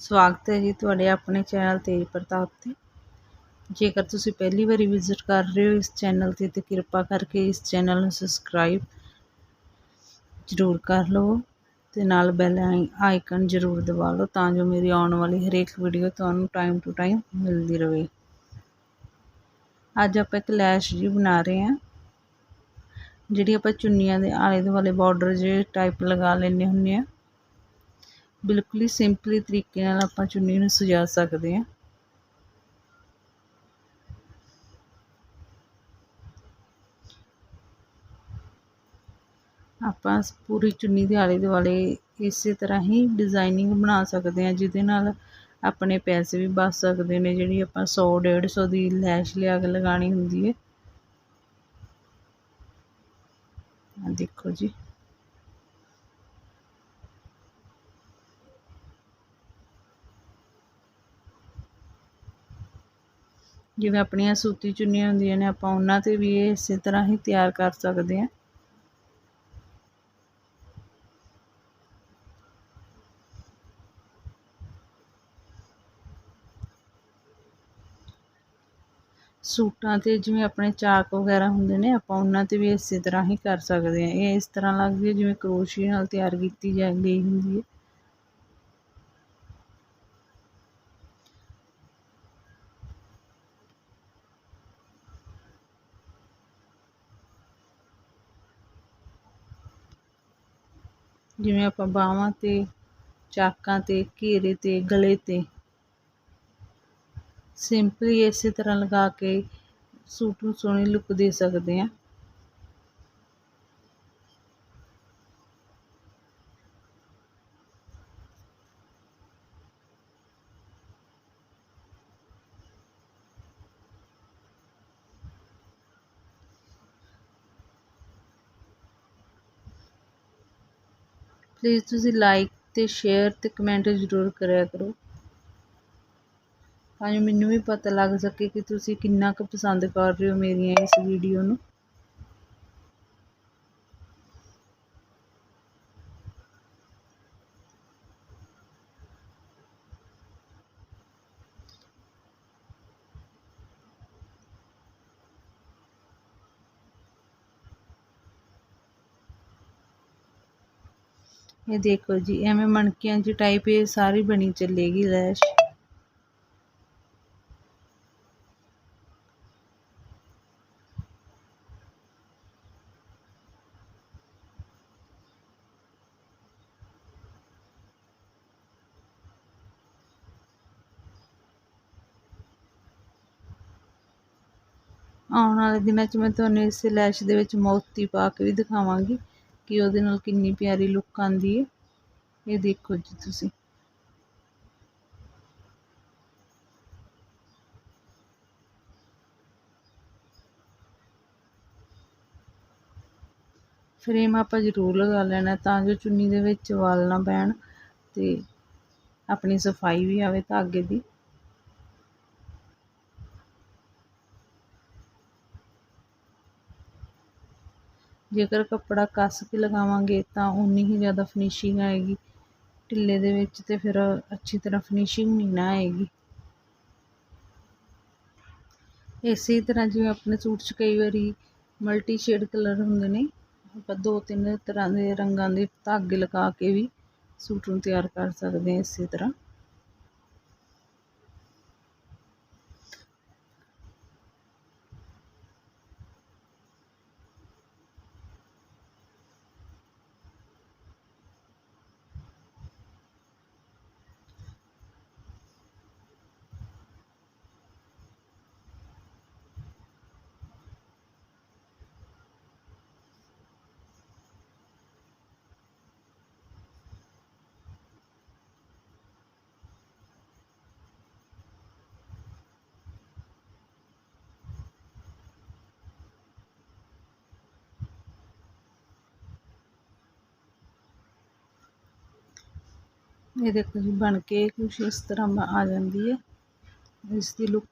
ਸਵਾਗਤ ਹੈ ਜੀ ਤੁਹਾਡੇ ਆਪਣੇ ਚੈਨਲ ਤੇਜ ਪ੍ਰਤਾਪ ਤੇ। ਜੇਕਰ ਤੁਸੀਂ ਪਹਿਲੀ ਵਾਰੀ ਵਿਜ਼ਿਟ ਕਰ ਰਹੇ ਹੋ ਇਸ ਚੈਨਲ ਤੇ ਤੇ ਕਿਰਪਾ ਕਰਕੇ ਇਸ ਚੈਨਲ ਨੂੰ ਸਬਸਕ੍ਰਾਈਬ ਜ਼ਰੂਰ ਕਰ ਲਵੋ ਤੇ ਨਾਲ ਬੈਲ ਆਈਕਨ ਜ਼ਰੂਰ ਦਬਾ ਲਓ ਤਾਂ ਜੋ ਮੇਰੀ ਆਉਣ ਵਾਲੀ ਹਰੇਕ ਵੀਡੀਓ ਤੁਹਾਨੂੰ ਟਾਈਮ ਟੂ ਟਾਈਮ ਮਿਲਦੀ ਰਹੇ ਅੱਜ ਆਪਾਂ ਇੱਕ ਲੈਸ਼ ਜੀ ਬਣਾ ਰਹੇ ਹਾਂ, ਜਿਹੜੀ ਆਪਾਂ ਚੁੰਨੀਆਂ ਦੇ ਆਲੇ ਦੁਆਲੇ ਬਾਰਡਰ ਜੇ ਟਾਈਪ ਲਗਾ ਲੈਣੇ ਹੁੰਨੇ ਆ ਬਿਲਕੁਲ ਹੀ ਸਿੰਪਲੀ ਤਰੀਕੇ ਨਾਲ ਆਪਾਂ ਚੁੰਨੀ ਨੂੰ ਸਜਾ ਸਕਦੇ ਹਾਂ। ਆਪਾਂ ਪੂਰੀ ਚੁੰਨੀ ਦੇ ਆਲੇ ਦੁਆਲੇ ਇਸੇ ਤਰ੍ਹਾਂ ਹੀ ਡਿਜ਼ਾਈਨਿੰਗ ਬਣਾ ਸਕਦੇ ਹਾਂ, ਜਿਹਦੇ ਨਾਲ ਆਪਣੇ ਪੈਸੇ ਵੀ ਬਚ ਸਕਦੇ ਨੇ, ਜਿਹੜੀ ਆਪਾਂ 100 150 ਦੀ ਲੈਸ਼ ਲਿਆ ਕੇ ਲਗਾਣੀ ਹੁੰਦੀ ਹੈ। ਦੇਖੋ ਜੀ। ਜਿਵੇਂ ਆਪਣੀਆਂ ਸੂਤੀ ਚੁੰਨੀਆਂ ਹੁੰਦੀਆਂ ਨੇ, ਆਪਾਂ ਉਹਨਾਂ ਤੇ ਵੀ ਇਹ ਇਸੇ ਤਰ੍ਹਾਂ ਹੀ ਤਿਆਰ ਕਰ ਸਕਦੇ ਹਾਂ। ਸੂਟਾਂ ਤੇ ਜਿਵੇਂ ਆਪਣੇ ਚਾਕ ਵਗੈਰਾ ਹੁੰਦੇ ਨੇ, ਆਪਾਂ ਉਹਨਾਂ ਤੇ ਵੀ ਇਸੇ ਤਰ੍ਹਾਂ ਹੀ ਕਰ ਸਕਦੇ ਹਾਂ। ਇਹ ਇਸ ਤਰ੍ਹਾਂ ਲੱਗਦੀ ਹੈ ਜਿਵੇਂ ਕਰੋਸ਼ੀਏ ਨਾਲ ਤਿਆਰ ਕੀਤੀ ਜਾ ਗਈ ਹੁੰਦੀ ਹੈ। ਜਿਵੇਂ ਆਪਾਂ ਬਾਹਾਂ ਤੇ, ਚਾਕਾਂ ਤੇ, ਘੇਰੇ ਤੇ, ਗਲੇ ਤੇ। ਸਿੰਪਲੀ ਇਸੇ ਤਰ੍ਹਾਂ ਲਗਾ ਕੇ ਸੂਟ ਨੂੰ ਸੋਹਣੀ ਲੁੱਕ ਦੇ ਸਕਦੇ ਹਾਂ। ਪਲੀਜ਼ ਤੁਸੀਂ ਲਾਈਕ ਤੇ ਸ਼ੇਅਰ ਤੇ ਕਮੈਂਟ ਜ਼ਰੂਰ ਕਰਿਆ ਕਰੋ। ਤਾਂ ਜੋ ਮੈਨੂੰ ਵੀ ਪਤਾ ਲੱਗ ਸਕੇ ਕਿ ਤੁਸੀਂ ਕਿੰਨਾ ਕੁ ਪਸੰਦ ਕਰ ਰਹੇ ਹੋ ਮੇਰੀਆਂ ਇਸ ਵੀਡੀਓ ਨੂੰ। ਇਹ ਦੇਖੋ ਜੀ, ਐਵੇਂ ਮਣਕਿਆਂ ਦੀ ਟਾਈਪ ਇਹ ਸਾਰੀ ਬਣੀ ਚੱਲੇਗੀ ਲੈਸ਼ ਆਉਣ ਵਾਲੇ ਦਿਨਾਂ 'ਚ ਮੈਂ ਤੁਹਾਨੂੰ ਇਸ ਲੈਸ਼ ਦੇ ਵਿੱਚ ਮੋਤੀ ਪਾ ਕੇ ਵੀ ਦਿਖਾਵਾਂਗੀ। ਕਿ ਉਹਦੇ ਨਾਲ ਕਿੰਨੀ ਪਿਆਰੀ ਲੁੱਕ ਆਉਂਦੀ ਹੈ। ਇਹ ਦੇਖੋ ਜੀ ਤੁਸੀਂ। ਫਰੇਮ ਆਪਾਂ ਜ਼ਰੂਰ ਲਗਾ ਲੈਣਾ ਤਾਂ ਜੋ ਚੁੰਨੀ ਦੇ ਵਿੱਚ ਵਾਲ ਨਾ ਪੈਣ ਤੇ ਆਪਣੀ ਸਫ਼ਾਈ ਵੀ ਆਵੇ ਧਾਗੇ ਦੀ। ਜੇਕਰ ਕੱਪੜਾ ਕੱਸ ਕੇ ਲਗਾਵਾਂਗੇ ਤਾਂ ਉਨੀ ਹੀ ਜ਼ਿਆਦਾ ਫਿਨਿਸ਼ਿੰਗ ਆਏਗੀ। ਢਿੱਲੇ ਦੇ ਵਿੱਚ ਤੇ ਫਿਰ ਅੱਛੀ ਤਰ੍ਹਾਂ ਫਿਨਿਸ਼ਿੰਗ ਨਹੀਂ ਨਾ ਆਏਗੀ। ਇਸੇ ਤਰ੍ਹਾਂ ਜਿਵੇਂ ਆਪਣੇ ਸੂਟ 'ਚ ਕਈ ਵਾਰੀ ਮਲਟੀ ਸ਼ੇਡ ਕਲਰ ਹੁੰਦੇ ਨੇ, ਆਪਾਂ ਦੋ ਤਿੰਨ ਤਰ੍ਹਾਂ ਦੇ ਰੰਗਾਂ ਦੇ ਧਾਗੇ ਲਗਾ ਕੇ ਵੀ ਸੂਟ ਨੂੰ ਤਿਆਰ ਕਰ ਸਕਦੇ ਹਾਂ ਇਸੇ ਤਰ੍ਹਾਂ। ਇਹ ਦੇਖੋ ਜੀ, ਬਣ ਕੇ ਕੁਛ ਇਸ ਤਰ੍ਹਾਂ ਆ ਜਾਂਦੀ ਹੈ। ਇਸ ਦੀ ਲੁੱਕ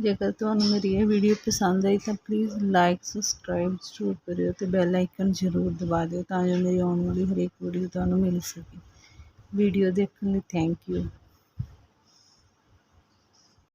ਜੇਕਰ ਤੁਹਾਨੂੰ ਮੇਰੀ ਇਹ ਵੀਡੀਓ ਪਸੰਦ ਆਈ ਤਾਂ ਪਲੀਜ਼ ਲਾਈਕ ਸਬਸਕ੍ਰਾਈਬ ਜ਼ਰੂਰ ਕਰਿਓ ਤੇ ਬੈਲ ਆਈਕਨ ਜ਼ਰੂਰ ਦਬਾ ਦਿਓ ਤਾਂ ਜੋ ਮੇਰੀ ਆਉਣ ਵਾਲੀ ਹਰੇਕ ਵੀਡੀਓ ਤੁਹਾਨੂੰ ਮਿਲ ਸਕੇ। ਵੀਡੀਓ ਦੇਖਣ ਲਈ ਥੈਂਕ ਯੂ